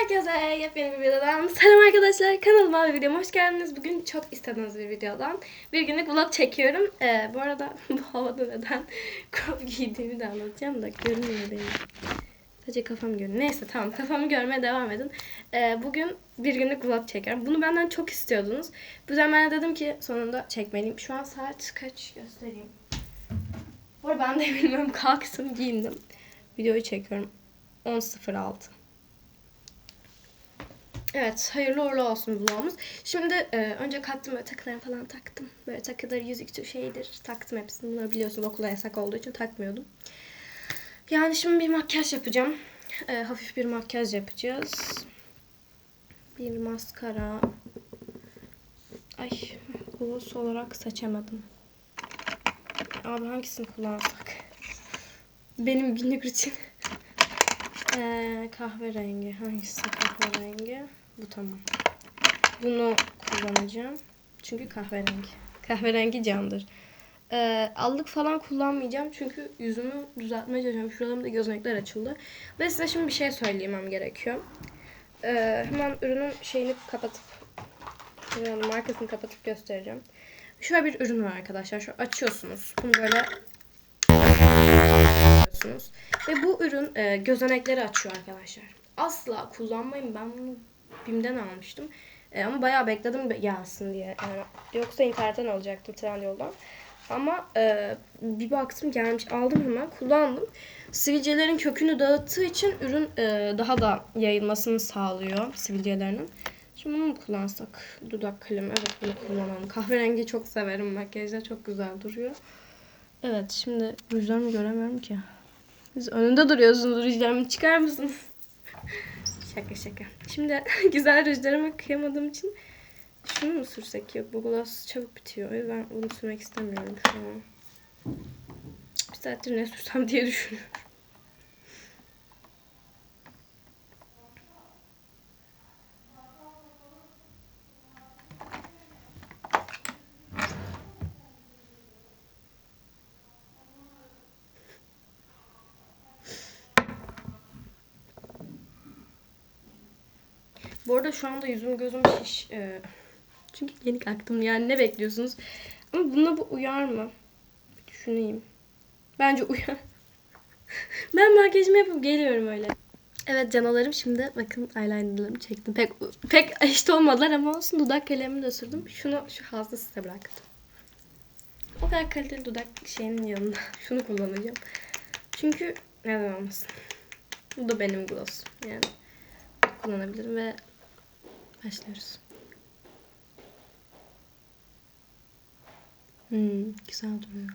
Herkese yepyeni bir videodan selam arkadaşlar. Kanalıma ve videoma hoş geldiniz. Bugün çok istediğiniz bir videodan bir günlük vlog çekiyorum. Ee, bu arada bu havada neden crop giydiğimi de anlatacağım da görünmüyor benim. Sadece kafam görünüyor. Neyse tamam kafamı görmeye devam edin. Ee, bugün bir günlük vlog çekiyorum. Bunu benden çok istiyordunuz. Bu yüzden ben de dedim ki sonunda çekmeliyim. Şu an saat kaç göstereyim. Bu arada ben de bilmiyorum kalksın giyindim. Videoyu çekiyorum. 10.06 Evet, hayırlı uğurlu olsun vlogumuz. Şimdi e, önce kalktım böyle takılarımı falan taktım. Böyle takıdır, yüzüktür, şeydir. Taktım hepsini. Bunları biliyorsunuz okula yasak olduğu için takmıyordum. Yani şimdi bir makyaj yapacağım. E, hafif bir makyaj yapacağız. Bir maskara. Ay, gloss olarak seçemedim. Abi hangisini kullansak? Benim günlük rutin. Ee, kahverengi. Hangisi kahverengi? Bu tamam. Bunu kullanacağım. Çünkü kahverengi. Kahverengi candır. Ee, allık falan kullanmayacağım. Çünkü yüzümü düzeltmeye çalışıyorum. Şuralarımda gözenekler açıldı. Ve size şimdi bir şey söyleyemem gerekiyor. Ee, hemen ürünün şeyini kapatıp ürünün markasını kapatıp göstereceğim. Şöyle bir ürün var arkadaşlar. Şu açıyorsunuz. Bunu böyle. Ve bu ürün e, gözenekleri açıyor arkadaşlar. Asla kullanmayın. Ben bunu BİM'den almıştım. E, ama bayağı bekledim gelsin diye. Yani, yoksa internetten alacaktım Trendyol'dan. Ama e, bir baktım gelmiş. Aldım hemen kullandım. Sivilcelerin kökünü dağıttığı için ürün e, daha da yayılmasını sağlıyor sivilcelerinin. Şimdi bunu mu kullansak? Dudak kalemi. Evet bunu kullanalım. Kahverengi çok severim. Makyajda çok güzel duruyor. Evet şimdi rujlarımı göremiyorum ki. Siz önünde duruyorsunuz. Rujlarımı çıkar mısınız? Şaka şaka. Şimdi güzel rujlarımı kıyamadığım için şunu mu sürsek? Yok bu gloss çabuk bitiyor. O yüzden bunu sürmek istemiyorum şu an. Bir saattir ne sürsem diye düşünüyorum. Arada şu anda yüzüm gözüm şiş. Ee, çünkü yeni kalktım yani ne bekliyorsunuz? Ama buna bu uyar mı? Bir düşüneyim. Bence uyar. ben makyajımı yapıp geliyorum öyle. Evet canalarım şimdi bakın eyelinerlarımı çektim. Pek pek eşit olmadılar ama olsun dudak kalemimi de sürdüm. Şunu şu hazda size bıraktım. O kadar kaliteli dudak şeyinin yanında şunu kullanacağım. Çünkü neden olmasın. Bu da benim gloss. Yani kullanabilirim ve başlıyoruz. Hmm, güzel duruyor.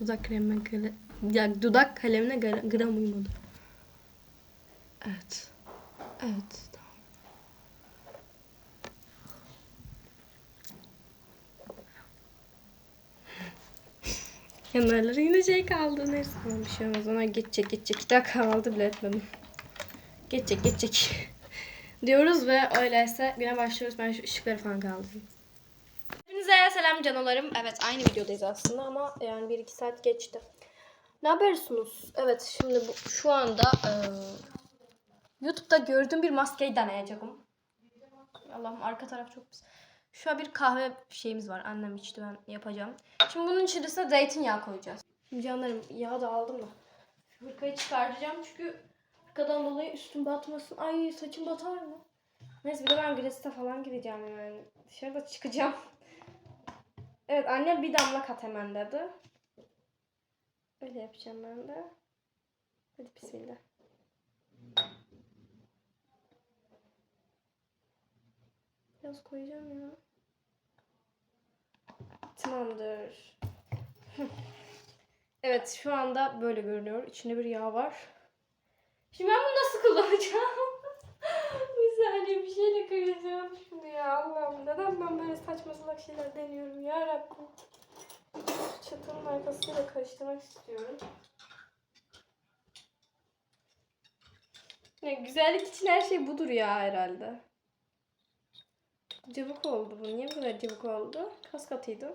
Dudak kremine göre, ya dudak kalemine gra- gram uymadı. Evet. Evet. Tamam. Kenarları yine şey kaldı. Neyse bir şey olmaz. Ona geçecek geçecek. Bir dakika kaldı bile etmedim. Geçecek geçecek. Diyoruz ve öyleyse güne başlıyoruz. Ben şu ışıkları falan kaldırayım. Hepinize selam canalarım. Evet aynı videodayız aslında ama yani 1-2 saat geçti. Ne yapıyorsunuz? Evet şimdi bu, şu anda e, YouTube'da gördüğüm bir maskeyi deneyeceğim. Allah'ım arka taraf çok pis. Şu an bir kahve şeyimiz var. Annem içti ben yapacağım. Şimdi bunun içerisine zeytinyağı koyacağız. Şimdi canlarım yağ da aldım da. Şu hırkayı çıkartacağım çünkü hırkadan dolayı üstüm batmasın. Ay saçım batar mı? Neyse bir de ben gresite falan gideceğim yani. Dışarıda çıkacağım. Evet annem bir damla kat hemen dedi. Öyle yapacağım ben de. Hadi bismillah. Biraz koyacağım ya. Tamamdır. evet şu anda böyle görünüyor. İçinde bir yağ var. Şimdi ben bunu nasıl kullanacağım? bir saniye bir şeyle karıştırıyorum şimdi ya Allah'ım. Neden ben böyle saçma salak şeyler deniyorum ya Rabbim. Çatının arkasıyla karıştırmak istiyorum. Ya güzellik için her şey budur ya herhalde. Cıvık oldu bu. Niye bu kadar cıvık oldu? Kas katıydı.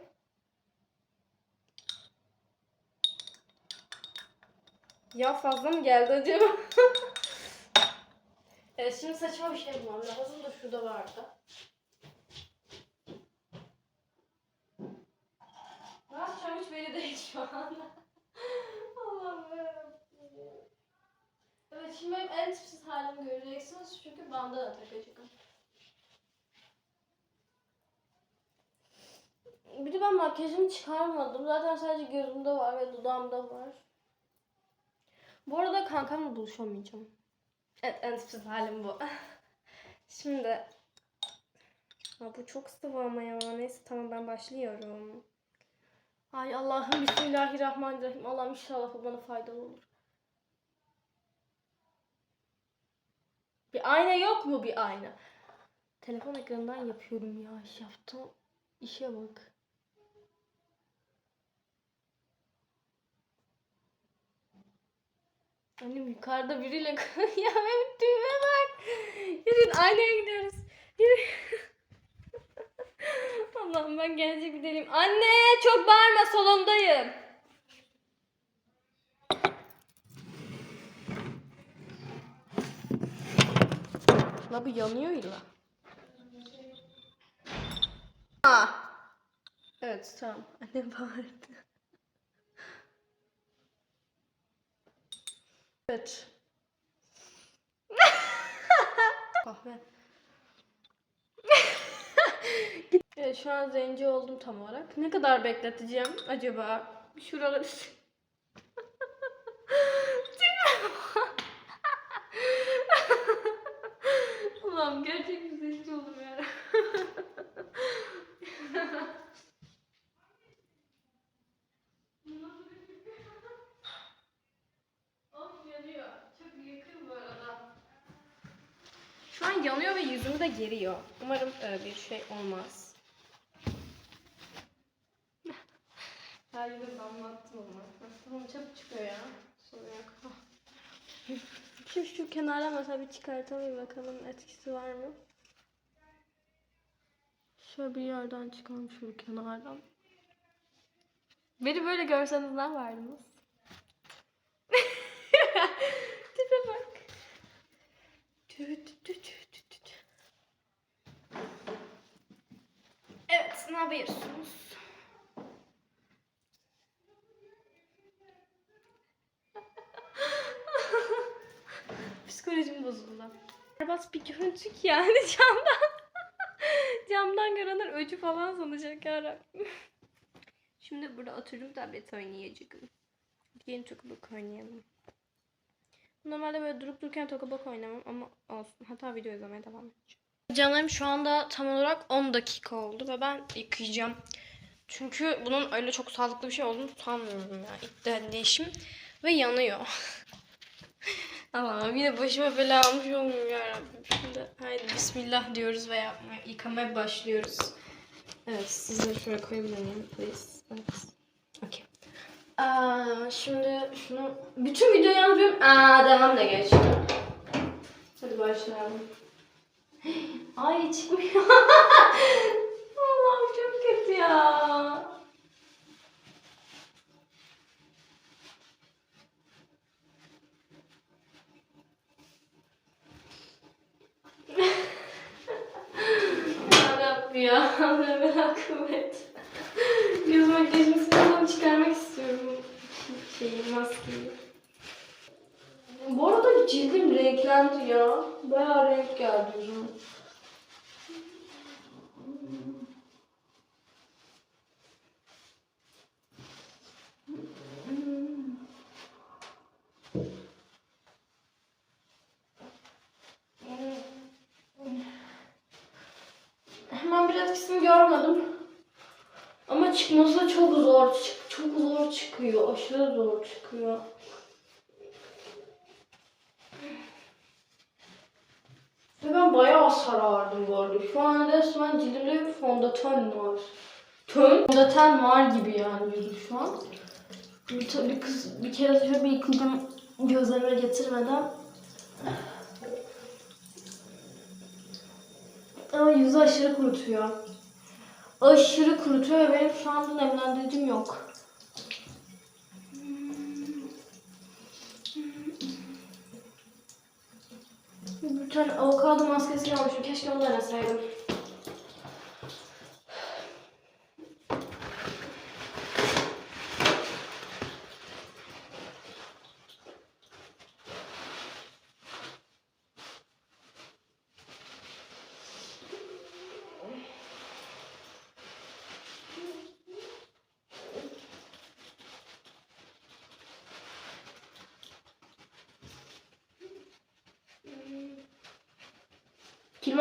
Ya fazla mı geldi acaba? evet şimdi saçma bir şey bulmam lazım da şurada vardı. Ne yapacağım hiç belli değil şu anda. Allah'ım. Evet şimdi benim en tipsiz halimi göreceksiniz çünkü bandana takacağım. Bir de ben makyajımı çıkarmadım. Zaten sadece gözümde var ve dudağımda var. Bu arada kankamla buluşamayacağım. Evet en tipsiz halim bu. Şimdi Ha, bu çok sıvı ama ya. Neyse tamam ben başlıyorum. Ay Allah'ım Bismillahirrahmanirrahim. Allah'ım inşallah bu bana faydalı olur. Bir ayna yok mu bir ayna? Telefon ekranından yapıyorum ya. iş Yaptım. İşe bak. Annem yukarıda biriyle ya benim düğme bak. Yürüyün aynaya gidiyoruz. Yürü. Allah'ım ben gelecek bir deliyim. Anne çok bağırma salondayım. La bu yanıyor illa. Aa. Evet tamam. Annem bağırdı. Evet. Kahve. evet, şu an zenci oldum tam olarak. Ne kadar bekleteceğim acaba? Şuraları... Allah'ım gerçek bir zenci oldum ya. of yanıyor. Çok yakın bu arada. Şu an yanıyor ve yüzümü de geriyor. Umarım e, bir şey olmaz. Her yeri damlattım ama. Tamam çabuk çıkıyor ya. Sorun yok. Şu, şu kenardan mesela bir çıkartalım bakalım etkisi var mı? Şöyle bir yerden çıkalım şu kenardan. Beni böyle görseniz ne yapardınız? Evet, ne yapıyorsunuz? Psikolojim bozuldu. Berbat bir görüntü ki yani camdan. camdan görenler öcü falan sanacak yarabbim. Şimdi burada oturup tablet oynayacağım. Yeni Tokabok oynayalım. Normalde böyle durup dururken Tokabok oynamam ama olsun. Hatta video izlemeye devam edeceğim. Canlarım şu anda tam olarak 10 dakika oldu ve ben yıkayacağım. Çünkü bunun öyle çok sağlıklı bir şey olduğunu sanmıyorum ya. İlk deneyişim ve yanıyor. Allah'ım yine başıma bela almış olmuyorum yarabbim. Şimdi haydi bismillah diyoruz ve yıkamaya başlıyoruz. Evet size şöyle koyabilir miyim please? Evet. Aa, şimdi şunu bütün videoyu yazıyorum. Aa devam da geçti. Hadi başlayalım. Ay çıkmıyor. Allah'ım çok kötü ya. Yarabbim ya. Allah'ım kuvvet. Göz makyajımı sınavdan çıkarmak istiyorum. Şeyi, maskeyi. Bu arada cildim renklendi ya. Bayağı renk geldi yüzüme. Hemen bir etkisini görmedim. Ama çıkması çok zor. çık- Çok zor çıkıyor. Aşırı zor çıkıyor. Ve ben bayağı sarardım bu arada. Şu an resmen cildimde bir fondöten var. Tön fondöten var gibi yani yüzüm şu an. Bir, tabii kız bir kere şöyle bir yıkadım gözlerime getirmeden. Ama yüzü aşırı kurutuyor aşırı kurutuyor ve benim şu anda nemlendiricim yok. Bir tane avokado maskesi almışım. Keşke onu deneseydim.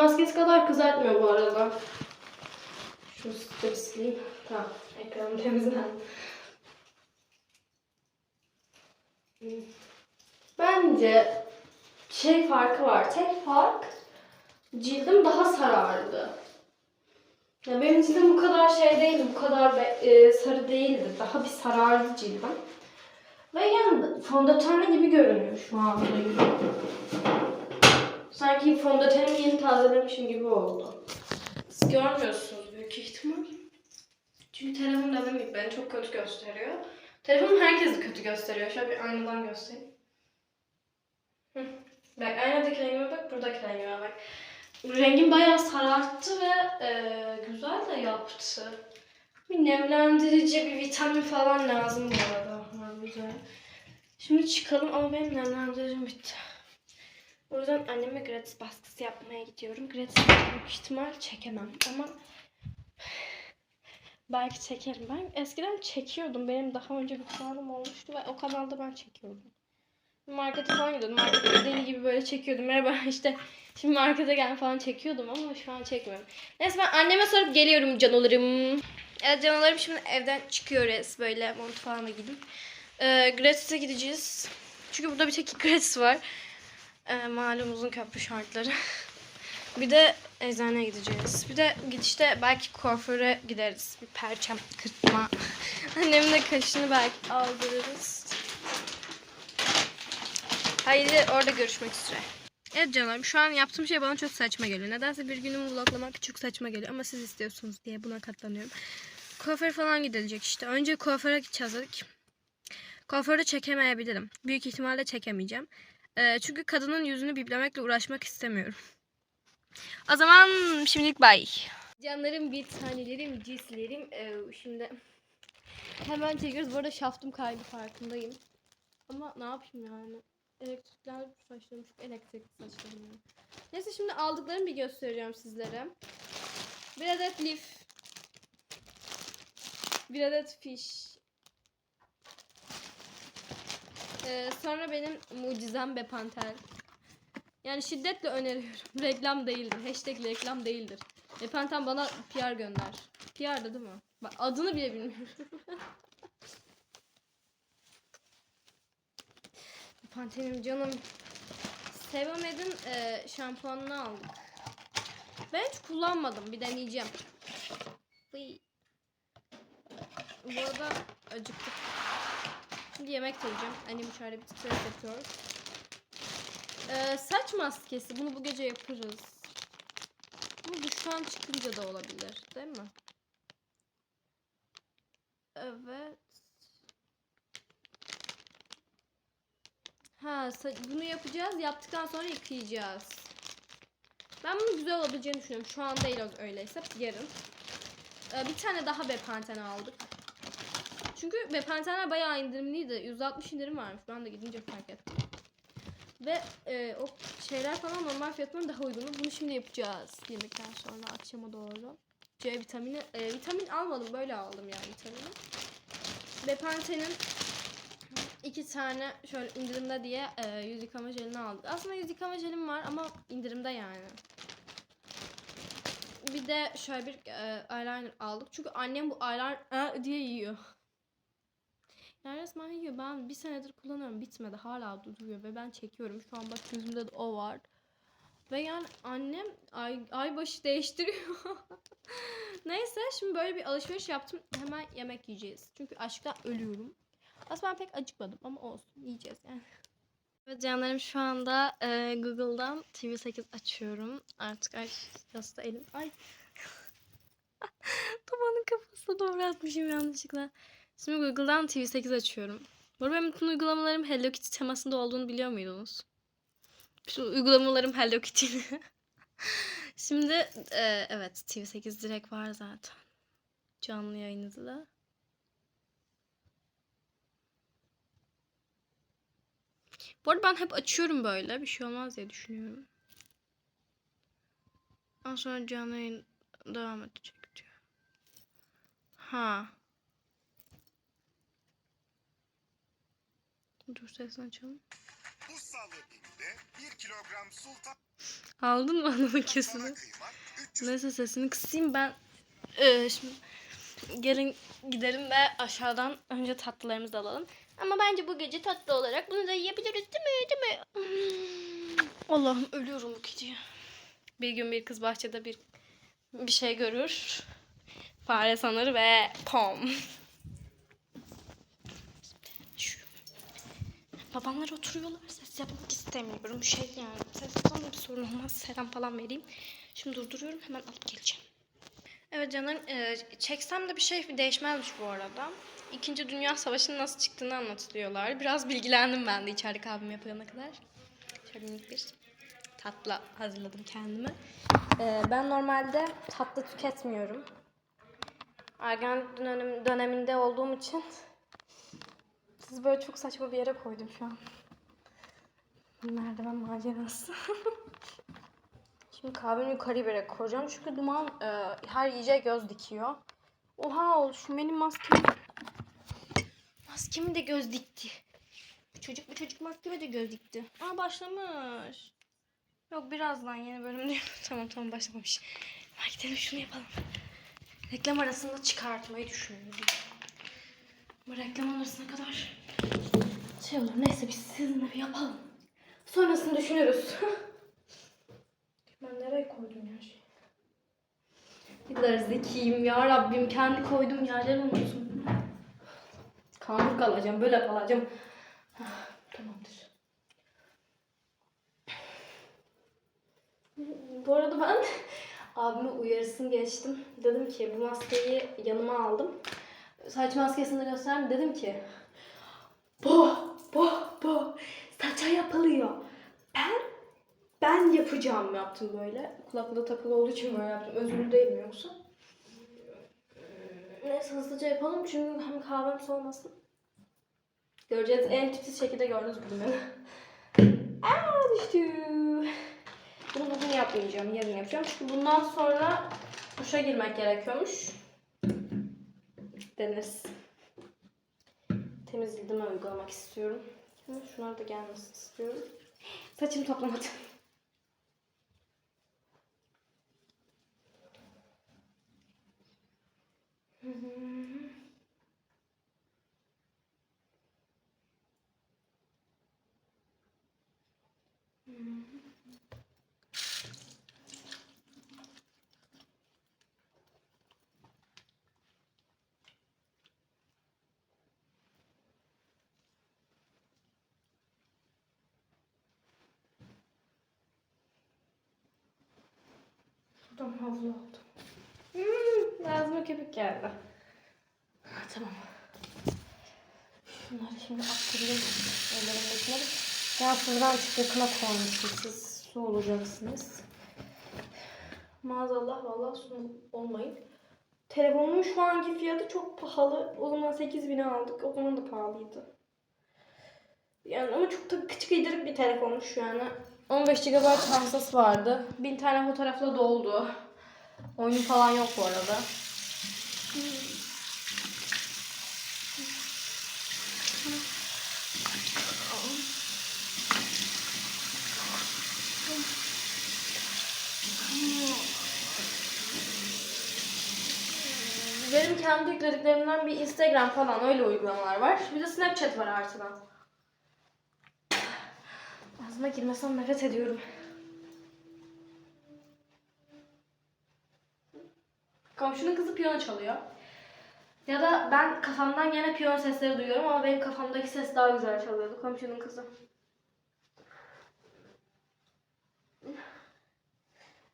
Maskesi kadar kızartmıyor bu arada. Şunu sıkıntı sileyim. Tamam. Ekranım temizlendi. Bence şey farkı var. Tek fark cildim daha sarardı. Ya benim cildim bu kadar şey değildi, bu kadar be- e, sarı değildi. Daha bir sarardı cildim. Ve yani fondötenli gibi görünüyor şu anda. Sanki fondötenimi yeni tazelemişim gibi oldu. Siz görmüyorsunuz büyük ihtimal. Çünkü telefon dediğim gibi beni çok kötü gösteriyor. Telefonum herkesi kötü gösteriyor. Şöyle bir aynadan göstereyim. Hı. Bak aynadaki rengime bak, buradaki rengime bak. Rengim bayağı sararttı ve e, güzel de yaptı. Bir nemlendirici, bir vitamin falan lazım bu arada. Güzel. Şimdi çıkalım ama benim nemlendiricim bitti. O yüzden anneme gratis baskısı yapmaya gidiyorum. Gratis büyük ihtimal çekemem ama belki çekerim. Ben eskiden çekiyordum. Benim daha önce bir kanalım olmuştu ve o kanalda ben çekiyordum. Markete falan gidiyordum. Markette deli gibi böyle çekiyordum. Merhaba işte şimdi markete gel falan çekiyordum ama şu an çekmiyorum. Neyse ben anneme sorup geliyorum canolarım. Evet canolarım şimdi evden çıkıyoruz. Böyle mont gidip. Ee, gratis'e gideceğiz. Çünkü burada bir tek gratis var. Ee, malum uzun köprü şartları. bir de eczaneye gideceğiz. Bir de gidişte belki kuaföre gideriz. Bir perçem kırpma. Annemin de kaşını belki aldırırız. Haydi orada görüşmek üzere. Evet canlarım şu an yaptığım şey bana çok saçma geliyor. Nedense bir günümü vloglamak çok saçma geliyor. Ama siz istiyorsunuz diye buna katlanıyorum. Kuaföre falan gidilecek işte. Önce kuaföre gideceğiz dedik. Kuaförde çekemeyebilirim. Büyük ihtimalle çekemeyeceğim. Ee, çünkü kadının yüzünü biplemekle uğraşmak istemiyorum. O zaman şimdilik bay. Canlarım, bir tanelerim, cislerim. Ee, şimdi hemen çekiyoruz. Bu arada şaftım kaydı farkındayım. Ama ne yapayım yani? Elektrikler saçlarım çok elektrikli saçlarım yani. Neyse şimdi aldıklarımı bir göstereceğim sizlere. Bir adet lif. Bir adet fiş. Ee, sonra benim mucizem Bepantel. Yani şiddetle öneriyorum. reklam değildir. Hashtag reklam değildir. Bepantel bana PR gönder. PR'da değil mi? Bak adını bile bilmiyorum. Bepantel'im canım. Sevamedin e, şampuanını aldık. Ben hiç kullanmadım. Bir deneyeceğim. Bu arada acıktık. Şimdi yemek yiyeceğim. Annem içeride bir stres yapıyor. Ee, saç maskesi. Bunu bu gece yaparız. Bu duştan çıkınca da olabilir. Değil mi? Evet. Ha, bunu yapacağız. Yaptıktan sonra yıkayacağız. Ben bunun güzel olabileceğini düşünüyorum. Şu an değil öyleyse. Yarın. Ee, bir tane daha Bepanten aldık. Çünkü Bepantenler bayağı indirimliydi. 160 indirim varmış. Ben de gidince fark ettim. Ve e, o şeyler falan normal fiyatından daha uygun. Bunu şimdi yapacağız. Yemekten sonra akşama doğru. C vitamini. e, vitamin almadım. Böyle aldım yani vitamini. Bepanten'in iki tane şöyle indirimde diye e, yüz yıkama jelini aldık. Aslında yüz yıkama jelim var ama indirimde yani. Bir de şöyle bir e, eyeliner aldık. Çünkü annem bu eyeliner e, diye yiyor. Resmen yiyor. Ben bir senedir kullanıyorum. Bitmedi. Hala duruyor ve ben çekiyorum. Şu an bak gözümde de o var. Ve yani annem ay, ay başı değiştiriyor. Neyse şimdi böyle bir alışveriş yaptım. Hemen yemek yiyeceğiz. Çünkü açlıktan ölüyorum. Aslında ben pek acıkmadım ama olsun. Yiyeceğiz yani. Evet canlarım şu anda e, Google'dan TV8 açıyorum. Artık ay yasta elim. Ay. Tabanın kafasına doğru atmışım yanlışlıkla. Şimdi Google'dan TV8 açıyorum. Bu arada bütün uygulamalarım Hello Kitty temasında olduğunu biliyor muydunuz? Şu uygulamalarım Hello Kitty'li. Şimdi e, evet TV8 direkt var zaten. Canlı yayınızı da. Bu arada ben hep açıyorum böyle. Bir şey olmaz diye düşünüyorum. Ondan sonra canlı yayın devam edecek diyor. Ha. Dur sesini açalım. Bu salı binde 1 kilogram sultan Aldın mı kıymak 300 Neyse sesini kısayım ben. Ee, şimdi gelin gidelim ve aşağıdan önce tatlılarımızı alalım. Ama bence bu gece tatlı olarak bunu da yiyebiliriz değil mi? Değil mi? Hmm. Allah'ım ölüyorum bu gece. Bir gün bir kız bahçede bir bir şey görür. Fare sanır ve pom. Babamlar oturuyorlar. Ses yapmak istemiyorum. Şey yani sesten bir sorun olmaz. Selam falan vereyim. Şimdi durduruyorum. Hemen alıp geleceğim. Evet canım. e, çeksem de bir şey değişmezmiş bu arada. İkinci Dünya Savaşı'nın nasıl çıktığını anlatılıyorlar. Biraz bilgilendim ben de içeride kahvemi yapana kadar. Şöyle minik bir tatlı hazırladım kendime. E, ben normalde tatlı tüketmiyorum. Ergenlik dönem, döneminde olduğum için sizi böyle çok saçma bir yere koydum şu an. Merdiven macerası. Şimdi kahvemi yukarı yere koyacağım. Çünkü duman e, her yiyeceğe göz dikiyor. Oha ol şu benim maskem. Maskemi de göz dikti. Bu çocuk bu çocuk maskeme de göz dikti. Aa başlamış. Yok birazdan yeni bölüm diyor. tamam tamam başlamamış. Hadi gidelim şunu yapalım. Reklam arasında çıkartmayı düşünüyorum. Bu reklam arasına kadar şey olur. Neyse biz sizinle bir yapalım. Sonrasını düşünürüz. ben nereye koydum ya şey? Ne kadar zekiyim ya Rabbim. Kendi koyduğum yerleri unuttum. Kanlık alacağım. Böyle kalacağım. Hah, Tamamdır. Bu arada ben abime uyarısını geçtim. Dedim ki bu maskeyi yanıma aldım. Saç maskesini gösterdim. Dedim ki bu, bu, bu saça yapılıyor. Ben, ben yapacağım yaptım böyle. Kulaklığı takılı olduğu için böyle yaptım. Özürlü değil mi yoksa? Neyse hızlıca yapalım çünkü hem kahvem soğumasın. Göreceğiz en tipsiz şekilde gördünüz bugün beni. Aa düştü. Bunu bugün yapmayacağım, yarın yapacağım. Çünkü bundan sonra duşa girmek gerekiyormuş. Deneriz. Temizliğime uygulamak istiyorum. Ama şunlar da gelmesin istiyorum. Saçımı toplamadım. Buradan havlu aldım. Hmm, ağzıma köpük geldi. Ha, tamam. Şunları şimdi attırayım. Ellerimdekileri. Ya birazcık yakına koymuşum. Siz su olacaksınız. Maazallah vallahi su olmayın. Telefonumun şu anki fiyatı çok pahalı. O zaman 8000'e aldık. O zaman da pahalıydı. Yani ama çok da küçük idirik bir telefonmuş yani. 15 GB hafızası vardı. 1000 tane fotoğrafla doldu. Oyunu falan yok bu arada. Benim kendi yüklediklerimden bir Instagram falan öyle uygulamalar var. Bir de Snapchat var artıdan. Ağzıma girmesem nefret ediyorum. Komşunun kızı piyano çalıyor. Ya da ben kafamdan yine piyano sesleri duyuyorum ama benim kafamdaki ses daha güzel çalıyordu komşunun kızı.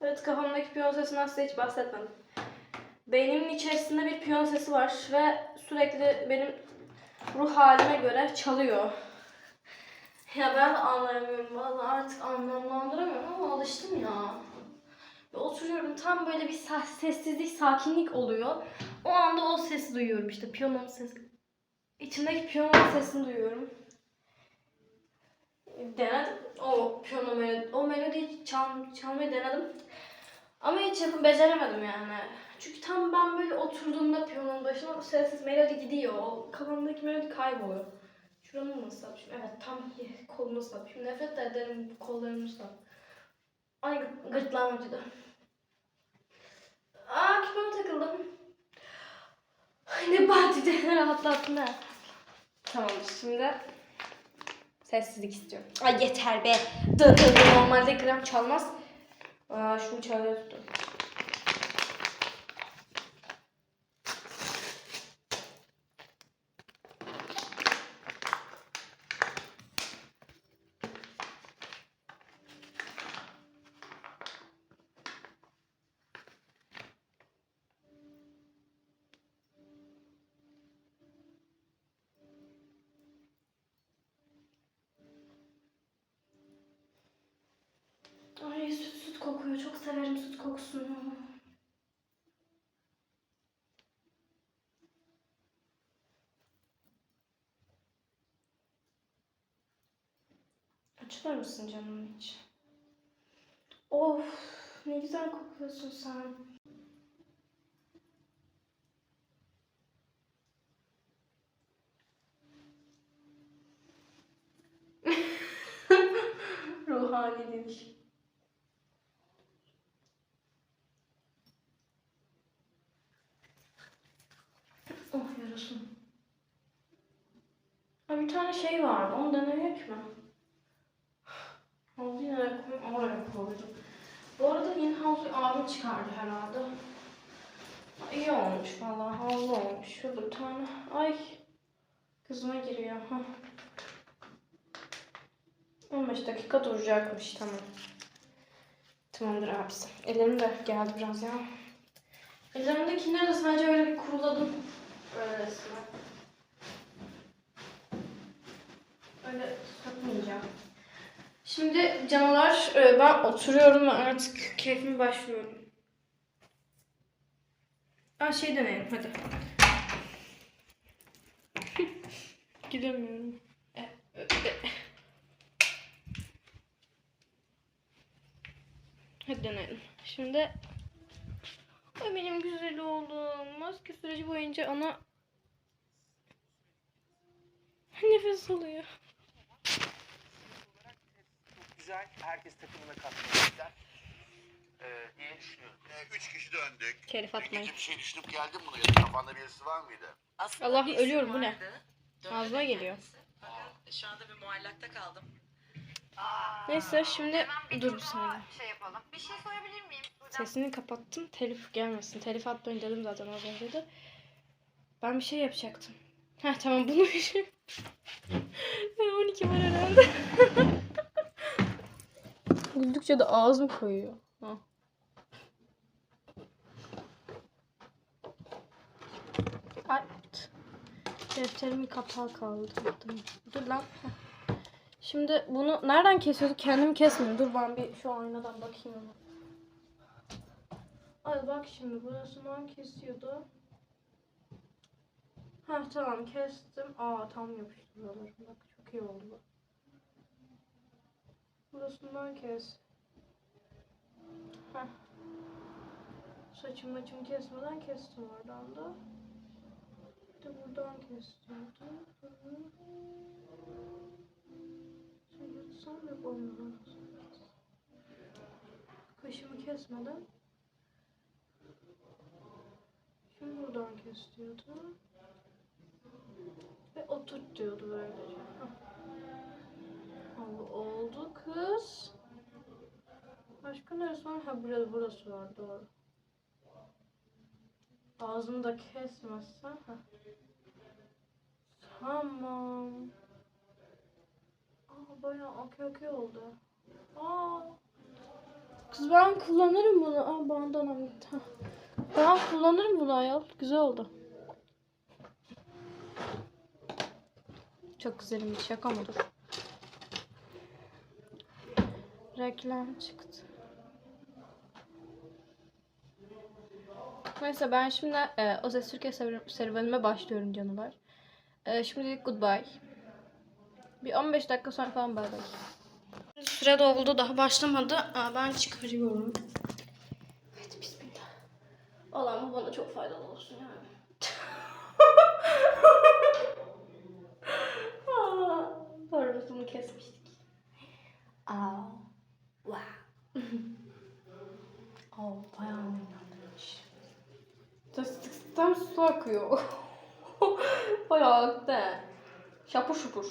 Evet kafamdaki piyano sesinden size hiç bahsetmedim. Beynimin içerisinde bir piyano sesi var ve sürekli benim ruh halime göre çalıyor. Ya ben anlayamıyorum. Vallahi artık anlamlandıramıyorum ama alıştım ya. Oturuyorum tam böyle bir sessizlik, sakinlik oluyor. O anda o sesi duyuyorum işte piyanonun sesi. İçimdeki piyanonun sesini duyuyorum. Denedim. O piyano melodi, o melodiyi çal, çalmayı denedim. Ama hiç yapıp beceremedim yani. Çünkü tam ben böyle oturduğumda piyanonun başına o sessiz melodi gidiyor. O kafamdaki melodi kayboluyor. Şuramı nasıl yapmışım? Evet tam kolumu nasıl yapmışım? Nefret de ederim bu kollarımı nasıl Ay gı- gırtlağım acıdı. Aa küpeme takıldım. Ay ne badide rahatlattın ha. Tamam şimdi sessizlik istiyorum. Ay yeter be. Dı dı dı normalde gram çalmaz. Aa şunu çalıyor tuttum. Açılır mısın canım hiç? Of ne güzel kokuyorsun sen. Ruhani demiş. Oh yarasın. Ha bir tane şey vardı. Onu denemek mi? Nereye koyayım? Oraya koydum. Bu arada yeni havluyu abim çıkardı herhalde. Ha, İyi olmuş valla. Havlu olmuş. Şurada bir tane. Ay. Kızıma giriyor. Ha. 15 dakika duracakmış. Tamam. Tamamdır abisi. Ellerim de geldi biraz ya. Ellerimdekileri de sadece öyle bir kuruladım. Öylesine. Öyle takmayacağım. Şimdi canavar e, ben oturuyorum ve artık keyfime başlıyorum. Aa şey deneyelim hadi. Gidemiyorum. E, e. Hadi deneyelim. Şimdi Ay benim güzel oğlum. Maske süreci boyunca ona nefes alıyor. Güzel. Herkes takımına katılmak ister. Ee, diye düşünüyorum. Ee, Üç kişi döndük. Telif atmayın. Bir şey düşünüp geldin mi bunu ya da kafanda birisi var mıydı? Aslında Allah'ım ölüyorum, bu ne? vardı. Ağzıma geliyor. Fakat Şu anda bir muallakta kaldım. Neyse şimdi Hemen bir dur bir saniye. Şey yapalım. Bir şey sorabilir miyim? Buradan Sesini kapattım. Telif gelmesin. Telif atmayın dedim zaten az önce de. Ben bir şey yapacaktım. Heh tamam bunu bir şey. 12 var herhalde. Güldükçe de ağzım koyuyor. Ha. Ay. Defterimin kapağı kaldı. Dur lan. Heh. Şimdi bunu nereden kesiyorduk? Kendim kesmiyorum. Dur ben bir şu aynadan bakayım ona. Ay bak şimdi burasından kesiyordu. Ha tamam kestim. Aa tam yapıştı buralarım. Bak çok iyi oldu bu. Burasından kes. Heh. Saçım maçımı kesmeden kestim oradan da. Bir de buradan hı. Şey yatsam yok olmadan. Kaşımı kesmeden. Şimdi buradan kes diyordu. Ve oturt diyordu böylece. Hah. Oldu kız. Başka neresi var? Ha burası, burası var doğru. Ağzını da kesmezsen. Ha. Tamam. Aa bayağı okey okey oldu. Aa. Kız ben kullanırım bunu. Aa bandana. Ben kullanırım bunu ayol. Güzel oldu. Çok güzelmiş. Şaka mı dur? Reklam çıktı. Neyse ben şimdi e, o ses Türkiye serü- serüvenime başlıyorum canılar. E, şimdilik goodbye. Bir 15 dakika sonra falan bay bay. Süre doldu daha başlamadı. Aa, ben çıkarıyorum. Evet bismillah. Olan bu bana çok faydalı olsun yani. Aa, Horozunu kesmiştik. Aa, wow. Aa, bayağı nemlendirmiş. Tastıktan su akıyor. bayağı aktı. Şapur şupur.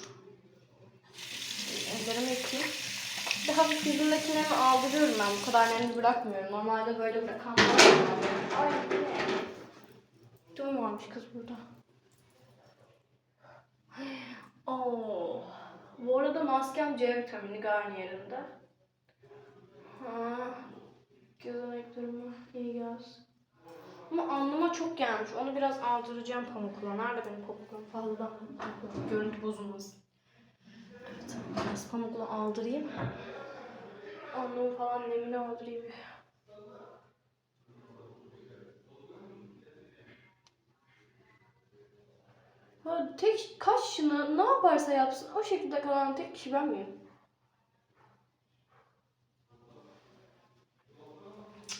Ellerimi yıkayayım. Hafif yüzümdekilerimi aldırıyorum ben. Bu kadar nemli bırakmıyorum. Normalde böyle bırakan. Ay? Dön varmış kız burada. Oo. Bu arada maskem C vitamini Garnier'inde. Ha. Gözeneklerime iyi gelsin. Ama alnıma çok gelmiş. Onu biraz aldıracağım pamukla. Nerede benim pamuklarım? Fazladan. Görüntü bozulmasın. Evet, biraz pamukla aldırayım. Alnımı falan nemini aldırayım. Tek kaç şunu ne yaparsa yapsın o şekilde kalan tek kişi ben miyim?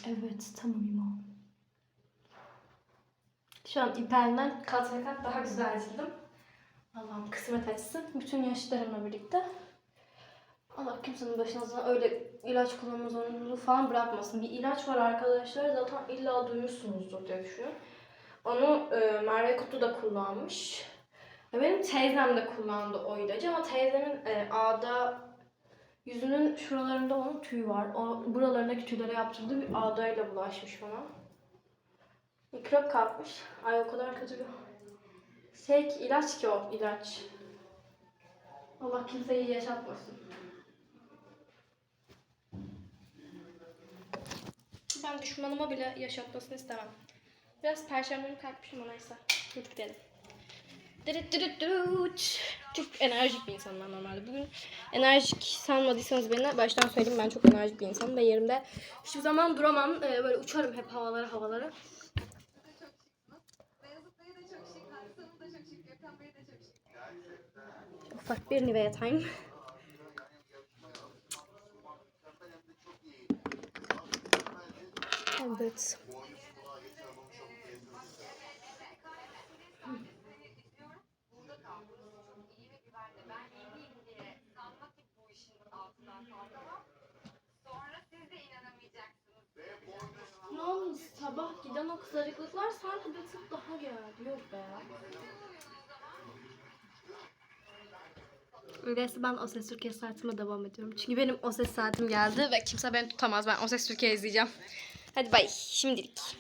Evet tamam imam. Şu an ipenden kat ve kat daha güzel çizdim. Allah'ım kısmet etsin. Bütün yaşlarımla birlikte. Allah kimsenin başınıza öyle ilaç kullanma zorunluluğu falan bırakmasın. Bir ilaç var arkadaşlar zaten illa duymuşsunuzdur diye düşünüyorum. Onu e, Merve Kutlu da kullanmış. Benim teyzem de kullandı o ilacı ama teyzemin e, ağda yüzünün şuralarında onun tüy var. O buralarındaki tüylere yaptırdığı bir ağdayla bulaşmış bana. Mikrop kapmış. Ay o kadar kötü bir şey ki, ilaç ki o ilaç. Allah kimseyi yaşatmasın. Ben düşmanıma bile yaşatmasını istemem. Biraz perşembemi kalkmışım ama neyse. Hadi gidelim. Çok enerjik bir insanım ben normalde. Bugün enerjik sanmadıysanız beni baştan söyleyeyim ben çok enerjik bir insanım ve yerimde hiçbir zaman duramam. Ee, böyle uçarım hep havalara havalara. Ufak bir Nivea time. Evet. Burada kaldınız çok iyi ve güvenli. Ben iyiyim diye sanma ki bu işin altından kalkamam. Sonra siz de inanamayacaksınız. Yalnız sabah giden o kızarıklıklar sanki bir tık daha geldi. Yok be. Öyleyse ben O Ses Türkiye saatime devam ediyorum. Çünkü benim O Ses saatim geldi ve kimse beni tutamaz. Ben O Ses Türkiye izleyeceğim. Hadi bay. Şimdilik.